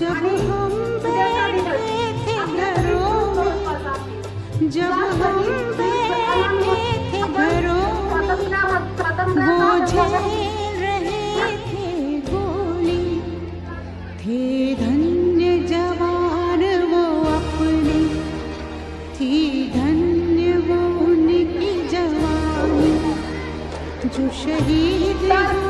जब हम शहीद